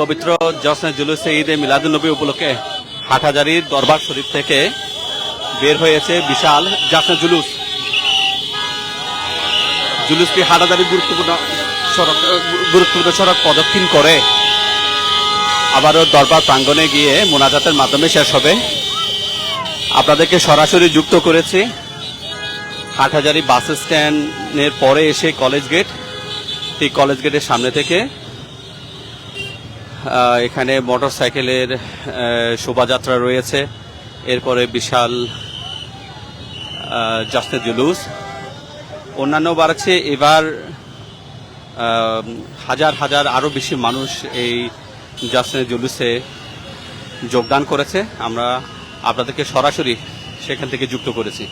পবিত্র জসনে জুলুসে ঈদে মিলাদুলনবী উপলক্ষে হাটহাজারির দরবার শরীফ থেকে বের হয়েছে বিশাল জাসনে জুলুস। জুলুসটি হাটহাজারি গুরুত্বপূর্ণ সড়ক গুরুত্বপূর্ণ সড়ক প্রদক্ষিণ করে। আবারও দরবার প্রাঙ্গণে গিয়ে মোনাজাতের মাধ্যমে শেষ হবে। আপনাদেরকে সরাসরি যুক্ত করেছি। হাটহাজারি বাস স্ট্যান্ডের পরে এসে কলেজ গেট। ঠিক কলেজ গেটের সামনে থেকে এখানে মোটর সাইকেলের শোভাযাত্রা রয়েছে। এরপরে বিশাল জাসনে জুলুস। অন্যান্য বাড়ছে, এবার হাজার হাজার আরও বেশি মানুষ এই জাসনে জুলুসে যোগদান করেছে। আমরা আপনাদেরকে সরাসরি সেখান থেকে যুক্ত করেছি।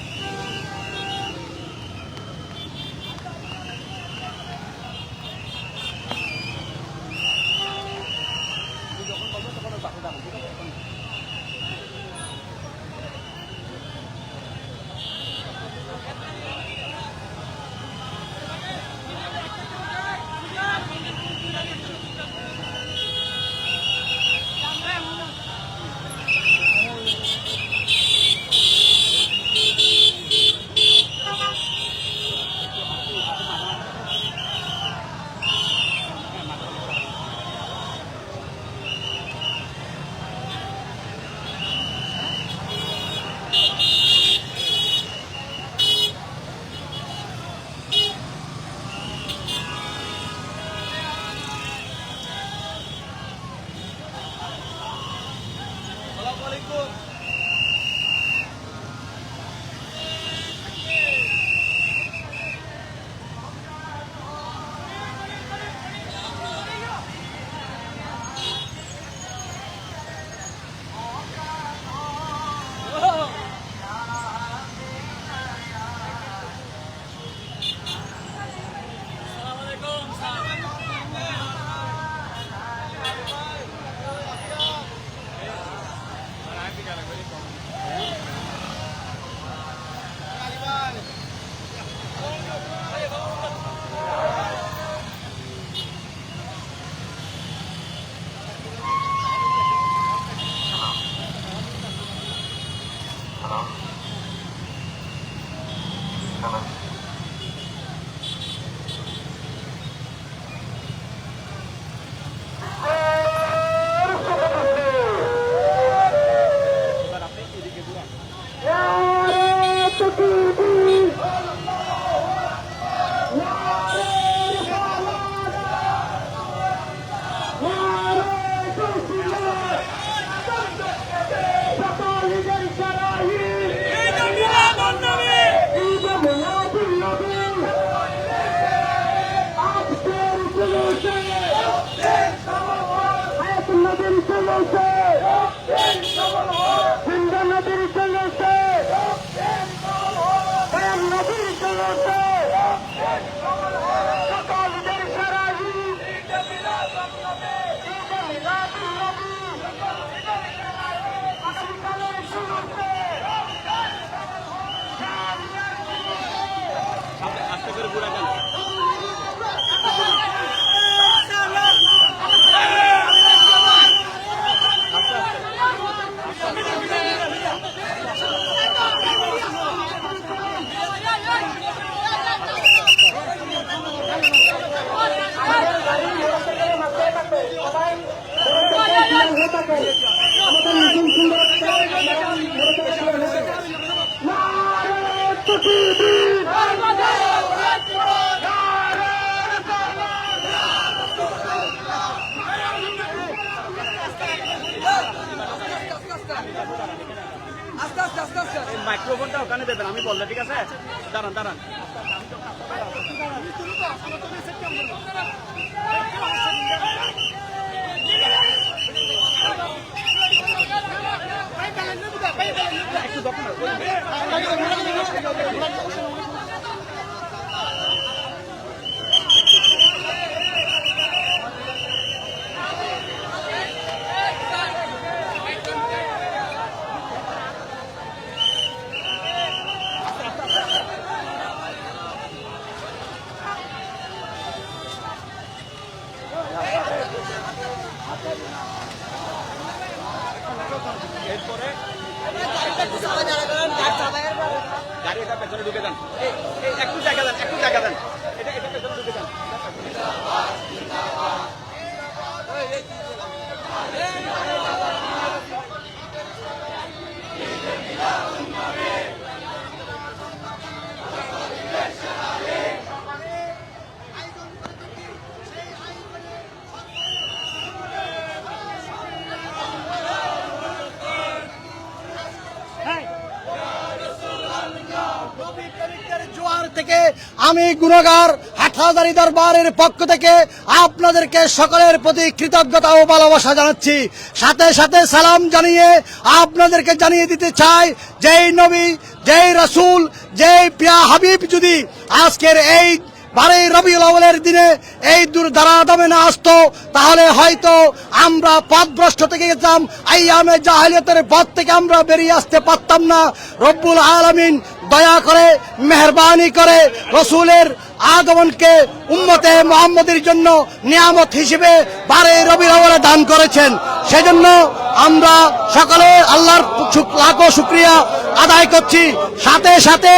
মাইক্রোফোনটা ওখানে দেবেন আমি বললে ঠিক আছে? দাঁড়ান দাঁড়ান। গাড়িটা পেছনে ঢুকে দেন একটু জায়গা দেন একটু জায়গা দেন। থেকে আমি গুণগার হাটহাজারি দরবারের পক্ষ থেকে আপনাদেরকে সকলের প্রতি কৃতজ্ঞতা ও ভালোবাসা জানাচ্ছি। সাথে সাথে সালাম জানিয়ে আপনাদেরকে জানিয়ে দিতে চাই, যেই নবী, যেই রসুল, যেই প্রিয়া হাবিব যদি আজকের এই বারে রবিউল আউয়ালের দিনে এই দূর দ্বারা দামে না আসতো, তাহলে হয়তো আমরা পথভ্রষ্ট থেকে যেতাম আইয়ামে জাহেলিয়তের পথ থেকে আমরা বেরিয়ে আসতে পারতাম না। রব্বুল আলমিন দয়া করে, মেহরবানি করে রসুলের আগমনকে উম্মতে মোহাম্মদের জন্য নিয়ামত হিসেবে বারে রবিউল আউয়ালে দান করেছেন। সেজন্য আমরা সকলে আল্লাহর লাখো শুক্রিয়া আদায় করছি। সাথে সাথে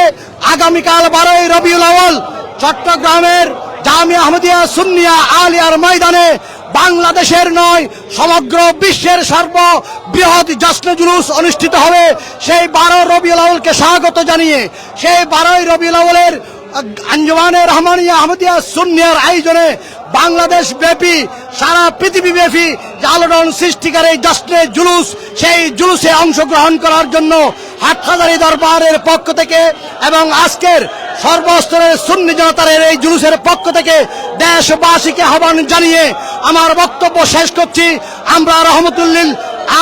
আগামীকাল বারোই রবিউল আউয়াল চট্টগ্রামের জামিয়া আহমদিয়া সুন্নিয়া আলিয়ার ময়দানে বাংলাদেশের নয়, সমগ্র বিশ্বের সর্ব বৃহৎ জশ্ন জুলুস অনুষ্ঠিত হবে। সেই বারো রবিউল আউলকে স্বাগত জানিয়ে সেই বারোই রবিউল আউলের আঞ্জমানের রহমানিয়া আহমদিয়া সুন্নিয়ার আয়োজনে বাংলাদেশ ব্যাপী, সারা পৃথিবী ব্যাপী আলোড়ন সৃষ্টিকার এই জশ্নে জুলুস, সেই জুলুসে অংশগ্রহণ করার জন্য হাটহাজারি দরবারের পক্ষ থেকে এবং আজকের সর্বস্তরের সুন্নি জনতার এই জুলুসের পক্ষ থেকে দেশবাসীকে আহ্বান জানিয়ে আমার বক্তব্য শেষ করছি। আমরা রহমতুল্লিল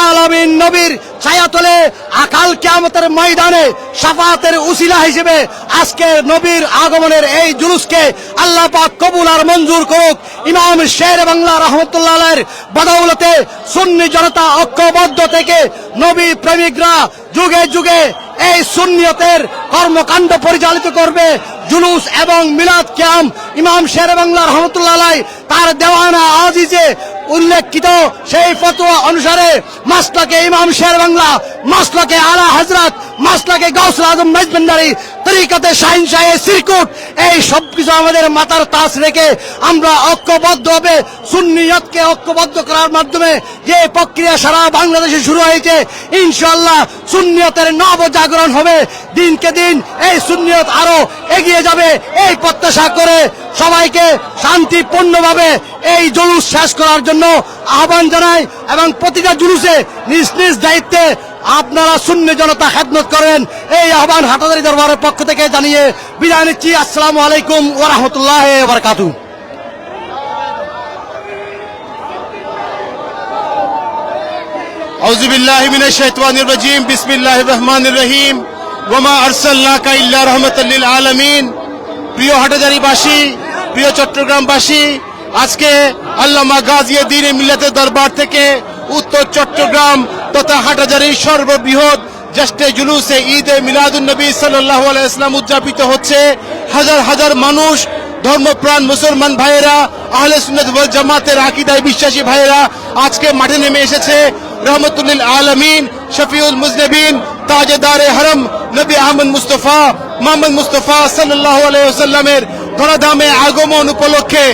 আলমিন নবীর ছায়াতলে আকাল কিয়ামতের ময়দানে সাফাতের উসিলা হিসেবে আজকে নবীর আগমনের এই জুলুসকে আল্লাহ পাক কবুল আর মঞ্জুর করুক। ইমাম শের বাংলা রহমতুল্লাহের বদৌলতে সুন্নি জনতা ঐক্যবদ্ধ থেকে নবী প্রেমিকরা যুগে যুগে এই সুন্নিয়তের কর্মকাণ্ড পরিচালিত করবে জুলুস এবং মিলাদ ক্যাম ইমাম শের বাংলা রহমতুল্লাহ তার দেওয়ানা আজিজে উল্লেখিত সেই ফতোয়া অনুসারে মাসলাকে ইমাম শের বাংলা, মাসলাকে আলা হজরত মাসলাকে গৌসুল আজম মেজবেন্দারি তরিকাতে শাহিন শাহে সিরকুট, এই সব কিছু আমাদের মাথার তাস রেখে আমরা ঐক্যবদ্ধ হবে, সুন্নিয়তকে ঐক্যবদ্ধ করার মাধ্যমে যে প্রক্রিয়া সারা বাংলাদেশে শুরু হয়েছে ইনশাল্লাহ সুন্নিয়তের নব জাগরণ হবে, দিনকে দিন এই সুন্নিয়ত আরও এগিয়ে যাবে, এই প্রত্যাশা করে সবাইকে শান্তিপূর্ণভাবে এই জুলুস শেষ করার জন্য আহ্বান জানাই এবং প্রতিটা জুলুসে নিজ নিজ দায়িত্বে আপনারা শূন্য জনতা খেদমত করেন এই আহ্বান হাটাদারি দরবারের পক্ষ থেকে জানিয়ে বিদায় নিচ্ছি আসসালামু আলাইকুম ওরহমতুল্লাহ বারকাতু أعوذ بالله من الشيطان الرجيم بسم الله الرحمن الرحيم وما أرسلناك إلا رحمة للعالمين প্রিয় হাটাজারিবাসী প্রিয় চট্টগ্রামবাসী, আজকে আল্লামা গাজিয়ে দিনে মিল্লাতের দরবার থেকে উত্তর চট্টগ্রাম তথা হাটাজারির সর্ববৃহৎ জ্যেষ্ঠ জুলুসে ঈদে মিলাদুন নবী সাল্লাহ আলাইসলাম উদযাপিত হচ্ছে। হাজার হাজার মানুষ, ধর্মপ্রাণ মুসলমান ভাইয়েরা, আহলে সুন্নাত জামাতের আকীদায় বিশ্বাসী ভাইয়েরা আজকে মাঠে নেমে এসেছে। রহমতুল্লিল আলমিন, শফিউল মুজনবিন, তাজেদারে হরম নবী আহমদ মুস্তফা, মোহাম্মদ মুস্তফা সাল্লাহ আলাইসাল্লামের ধরাধামে আগমন উপলক্ষে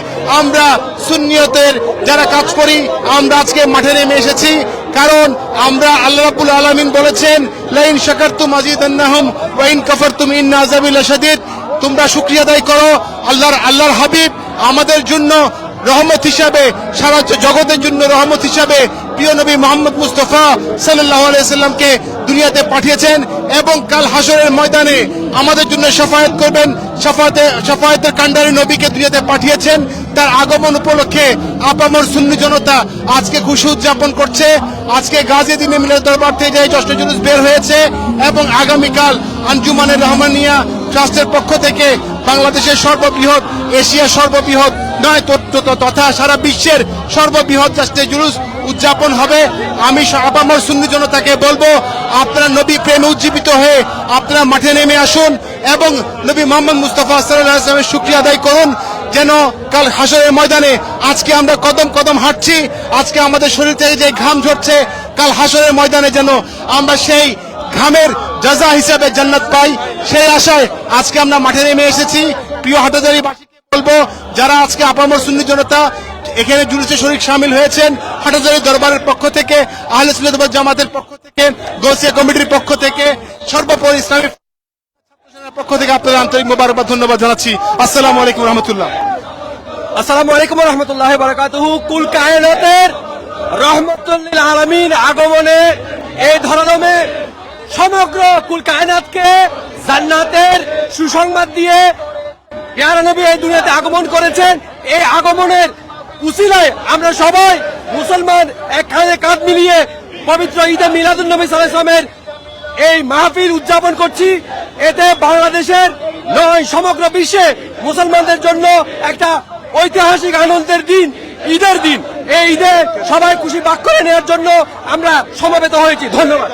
আমরা সুন্নিয়তের যারা কাজ করি, আমরা আজকে মাঠে নেমে এসেছি। কারণ আমরা আল্লাহ রাব্বুল আলামিন বলেছেন, লাইন শাকারতুম আজিদান্নাহুম ওয়া ইন কাফারতুম ইন্না আযাবি লাশাদীদ তোমরা শুকরিয়া আদায় করো, আল্লাহর আল্লাহর হাবিব আমাদের জন্য রহমত হিসাবে, সারা জগতের জন্য রহমত হিসাবে প্রিয় নবী মোহাম্মদ মুস্তফা সাল্লাহ সাল্লামকে দুনিয়াতে পাঠিয়েছেন। এবং কাল হাসরের ময়দানে আমাদের জন্য সাফায়াত করবেন। সাফাতে সাফায়াতের কান্ডারি নবীকে দুনিয়াতে পাঠিয়েছেন। তার আগমন উপলক্ষে আপামর সুন্নি জনতা আজকে খুশি উদযাপন করছে। আজকে গাজী দিনে মিলের দরবার থেকে যে জশ্ন জুলুস বের হয়েছে এবং আগামীকাল আঞ্জুমানের রহমানিয়া ট্রাস্টের পক্ষ থেকে বাংলাদেশের সর্ববৃহৎ, এশিয়ার সর্ববৃহৎ নয় তথ্য তথা সারা বিশ্বের সর্ববৃহৎ রাষ্ট্রের জুলুস উদযাপন হবে। আমি আপামর সুন্নি জনতাকে বলব, আপনারা নবী প্রেমে উজ্জীবিত হয়ে আপনারা মাঠে নেমে আসুন এবং নবী মোহাম্মদ মুস্তফা সাল্লাহ শুক্রিয়া আদায় করুন। যেন কাল হাসরের ময়দানে আজকে আমরা কদম কদম হাঁটছি, আজকে আমাদের শরীর থেকে যে ঘাম ঝরছে, কাল হাসরের ময়দানে যেন আমরা সেই ঘামের জাজা হিসাবে জান্নাত পাই। সেই আশায় আজকে আমরা মাঠে নেমে এসেছি। প্রিয় হাটাজারি বাসীকে বলব, যারা আজকে আপামর সুন্নি জনতা এখানে জুলুসে শরীর সামিল হয়েছেন হাটাজারি দরবারের পক্ষ থেকে, আহলে ওয়াল জামাতের পক্ষ থেকে গোসিয়া কমিটির পক্ষ থেকে, সর্বোপরি ইসলামী পক্ষ থেকে আপনাদের আন্তরিক মোবারকবাদ, ধন্যবাদ জানাচ্ছি। আসসালামু আলাইকুম রহমতুল্লাহ। আসসালামু আলাইকুম রহমতুল্লাহ বারাকাতুহু। কুল কায়নাতের রহমতুল্লিল আলমিন আগমনে এই ধরনমে সমগ্র কুল কায়নাতকে জান্নাতের সুসংবাদ দিয়ে পেয়ারা নবী এই দুনিয়াতে আগমন করেছেন। এই আগমনের উসিলায় আমরা সবাই মুসলমান এক কাঁধে কাঁধ মিলিয়ে পবিত্র ঈদে মিলাদুল নবী সালামের এই মাহফিল উদযাপন করছি। এতে বাংলাদেশের নয়, সমগ্র বিশ্বে মুসলমানদের জন্য একটা ঐতিহাসিক আনন্দের দিন, ঈদের দিন। এই ঈদে সবাই খুশি বাক করে নেওয়ার জন্য আমরা সমবেত হয়েছি। ধন্যবাদ।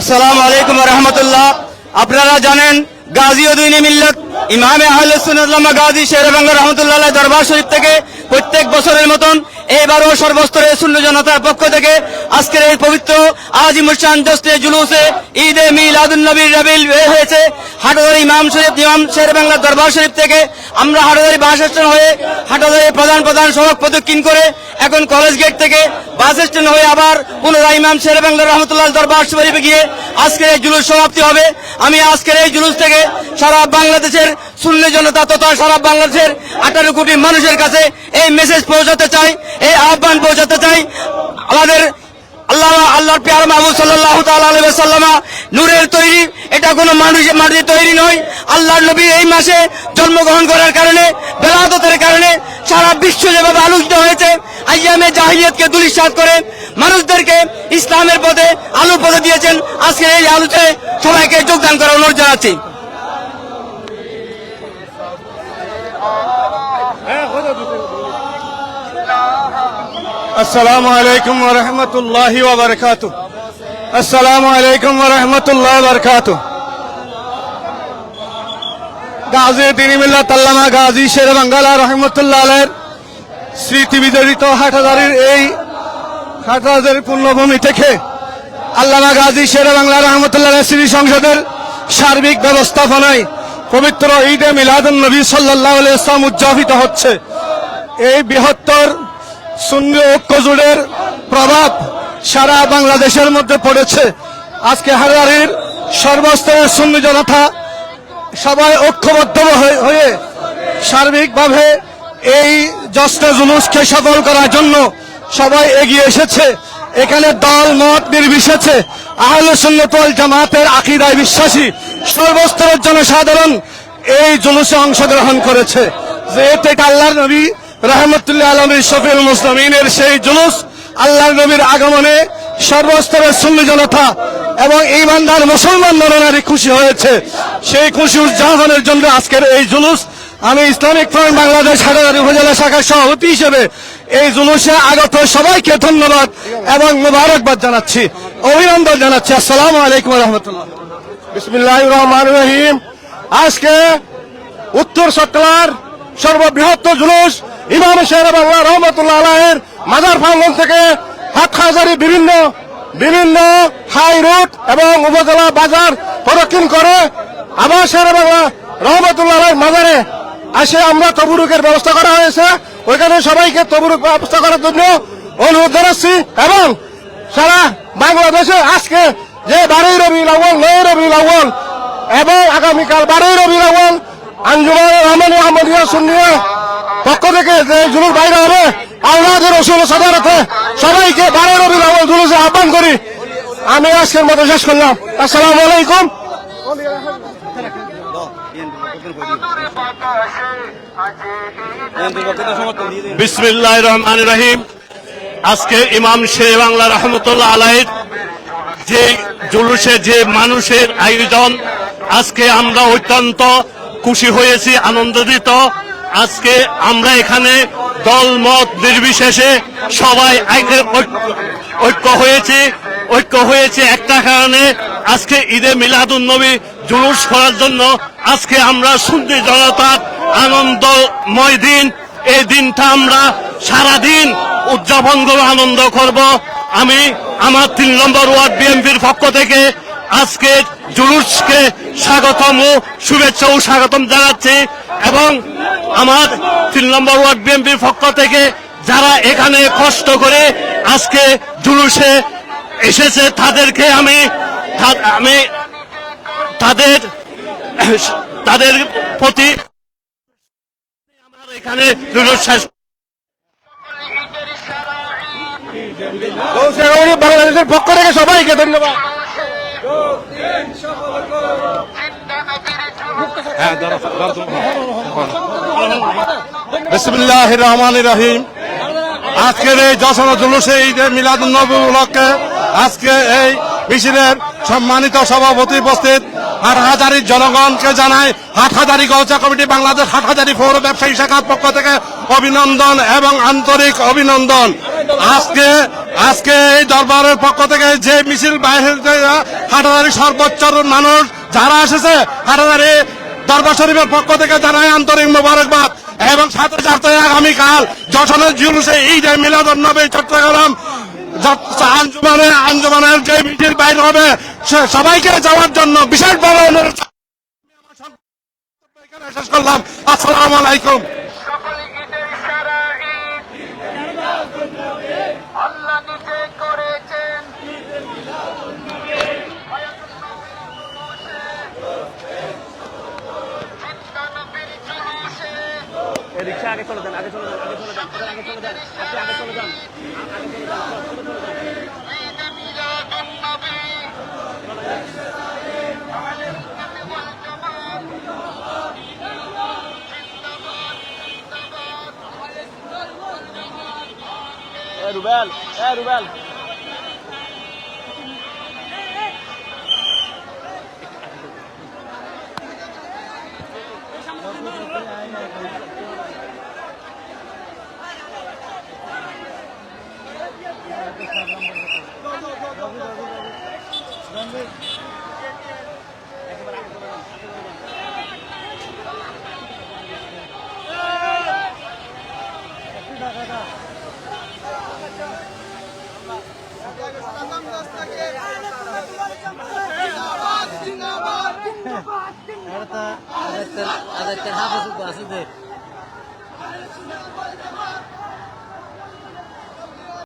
আসসালামু আলাইকুম রহমতুল্লাহ। আপনারা জানেন গাজী উদ্দিন মিল্লত ইমামে আহলে সুন্নাল্লামা গাজী শেরবাঙ্গা রহমতুল্লাহ দরবার শরীফ থেকে প্রত্যেক বছরের মতন এবারও সর্বস্তরের শূন্য জনতার পক্ষ থেকে আজকের এই পবিত্র আজি মুসান দোস্তে জুলুসে ঈদে মিলাদুন নবীর রবিল বের হয়েছে। হাটাদারি ইমাম শরীফ, ইমাম শেরবাংলা দরবার শরীফ থেকে আমরা হাটাদারি বাস স্ট্যান্ড হয়ে হাটাদারি প্রধান প্রধান সড়ক প্রদক্ষিণ করে এখন কলেজ গেট থেকে বাস স্ট্যান্ড হয়ে আবার পুনরায় ইমাম শের বাংলা রহমতুল্লাহ দরবার শরীফে গিয়ে আজকের এই জুলুস সমাপ্তি হবে। আমি আজকের এই জুলুস থেকে সারা বাংলাদেশের শূন্য জনতা তথা সারা বাংলাদেশের আঠারো কোটি মানুষের কাছে এই মেসেজ পৌঁছাতে চাই এই আহ্বান পৌঁছাতে চাই আমাদের আল্লাহ, আল্লাহর পেয়ার মাহবুব সাল্লাহ সাল্লামা নূরের তৈরি, এটা কোনো মানুষের মাটির তৈরি নয়। আল্লাহর নবী এই মাসে জন্মগ্রহণ করার কারণে, বেলাদতের কারণে সারা বিশ্ব যেভাবে আলোচিত হয়েছে, আইয়ামে জাহিলিয়তকে দুলিশাত করে মানুষদেরকে ইসলামের পথে আলো পথে দিয়েছেন। আজকে এই আলোতে সবাইকে যোগদান করার অনুরোধ জানাচ্ছি। ওয়া রাহমাতুল্লাহি ওয়া বারাকাতুহু। আসসালামু আলাইকুম ওয়া রাহমাতুল্লাহি ওয়া বারাকাতুহু। গাজী গাজী শের বাঙ্গালা স্মৃতি বিজড়িত হাটহাজারির এই হাটহাজারির পূর্ণভূমি থেকে আল্লামা গাজী শের বাংলা রহমতুল্লাহ স্মৃতি সংসদের সার্বিক ব্যবস্থাপনায় পবিত্র ঈদে মিলাদুন নবী সাল্লাল্লাহু আলাইহি ওয়াসাল্লাম উদযাপিত হচ্ছে। এই বৃহত্তর সুন্নি ঐক্য জুড়ের প্রভাব সারা বাংলাদেশের মধ্যে পড়েছে। আজকে হারারির সর্বস্তরের সুন্নি জনতা সবাই ঐক্যবদ্ধ হয়ে- সার্বিকভাবে এই জশ্নে জুলুসকে সফল করার জন্য সবাই এগিয়ে এসেছে। এখানে দল, মত নির্বিশেষে আহলে সুন্নত ওয়াল জামাতের আকিদায় বিশ্বাসী সর্বস্তরের জনসাধারণ এই জুলুসে অংশগ্রহণ করেছে। যেহেতু এটা আল্লাহর নবী রহমতুল্লাহ আলমী শফিউল মুসলিমের সেই জুলুস আল্লাহ নবীর আগমনে সর্বস্তরের সুন্নি জনতা এবং ইমানদার মুসলমান নরনারী খুশি হয়েছে। সেই খুশি উদযাপনের জন্য আজকের এই জুলুস, আমি ইসলামিক ফ্রন্ট বাংলাদেশ হাটাদারি উপজেলা শাখার সভাপতি হিসেবে এই জুলুসে আগত সবাইকে ধন্যবাদ এবং মোবারকবাদ জানাচ্ছি, অভিনন্দন জানাচ্ছি। আসসালামু আলাইকুম রহমতুল্লাহ। রহমান রহিম। আজকে উত্তর সট্টলার সর্ববৃহত্তর জুলুস ইমাম শের বাংলা রহমতুল্লাহ আলাহের মাজার প্রাঙ্গন থেকে হাটহাজারি বিভিন্ন বিভিন্ন হাই রুট এবং উপজেলা বাজার প্রদক্ষিণ করে আবার শের বাংলা রহমতুল্লাহ আলাহের মাজারে আসে। আমরা তবুরুকের ব্যবস্থা করা হয়েছে। ওইখানে সবাইকে তবুরুক ব্যবস্থা করার জন্য অনুরোধ জানাচ্ছি এবং সারা বাংলাদেশে আজকে যে বারোই রবি আউ্ল নয় রবি আউ্ল এবং আগামীকাল বারোই রবি আউ্ল আঞ্জুমান রহমানী আহমদিয়া সুন্নিয়া পক্ষ থেকে যে জুলুস বাইরে হবে আল্লাহদের রসুল সাদারতে সবাইকে বারোই রবি জুলুসে আহ্বান করি। আমি আজকের মতো শেষ করলাম। আসসালামু আলাইকুম। বিসমিল্লাহ রহমান রহিম। আজকে ইমাম শের বাংলা রহমতুল্লাহ আলাইর যে জুলুসে, যে মানুষের আয়োজন, আজকে আমরা অত্যন্ত খুশি হয়েছি, আনন্দিত। আজকে আমরা এখানে দল মত নির্বিশেষে সবাই ঐক্য হয়েছে ঐক্য হয়েছে একটা কারণে আজকে ঈদে মিলাদুন নবী জুলুস করার জন্য আজকে আমরা সুন্নি জনতার আনন্দময় দিন। এই দিনটা আমরা সারাদিন উদযাপন করব আনন্দ করব। আমি আমার তিন নম্বর ওয়ার্ড বিএনপির পক্ষ থেকে আজকে জুলুসকে স্বাগতম ও শুভেচ্ছা ও স্বাগতম জানাচ্ছি এবং আমার তিন নম্বর ওয়ার্ড বিএনপির পক্ষ থেকে যারা এখানে কষ্ট করে আজকে জুলুসে এসেছে, তাদেরকে আমি আমি তাদের তাদের প্রতি আমার এখানে জুলুস শেষ বাংলাদেশের পক্ষ থেকে সবাইকে ধন্যবাদ। বিসমিল্লাহ রহমান রহিম। আজকের এই যশোর জুলুসে ঈদের মিলাদ নবী উপলক্ষে আজকে এই মিছিলের সম্মানিত সভাপতি উপস্থিত। হাটহাজারির জনগণকে জানাই হাটহাজারি গৌচা কমিটি বাংলাদেশ হাটহাজারি পৌর ব্যবসায়ী শাখার পক্ষ থেকে অভিনন্দন এবং আন্তরিক অভিনন্দন। আজকে আজকে এই দরবারের পক্ষ থেকে যে মিছিল বাইরে হাটহাজারি সর্বোচ্চ মানুষ যারা এসেছে হাটহাজারি দরবার শরীফের পক্ষ থেকে জানাই আন্তরিক মোবারকবাদ। এবং সাথে সাথে আগামীকাল যশোরের জুলুসে এই যে মিলাদুল নবী চট্টগ্রাম আঞ্জুমানের আঞ্জুমানের যে মিটির বাইর হবে সবাইকে যাওয়ার জন্য বিশেষভাবে অনুরোধ। শেষ করলাম। আসসালামু আলাইকুম সকল ঈদের সারা ঈদ আল্লাহ নিজে করেছেন চিন্তা নবীর জুলুসে ঈদ মিলাদুন নবী ওয়াল জামাত রুবেল এ রুবেল। আদায়তের হাফেজ আছে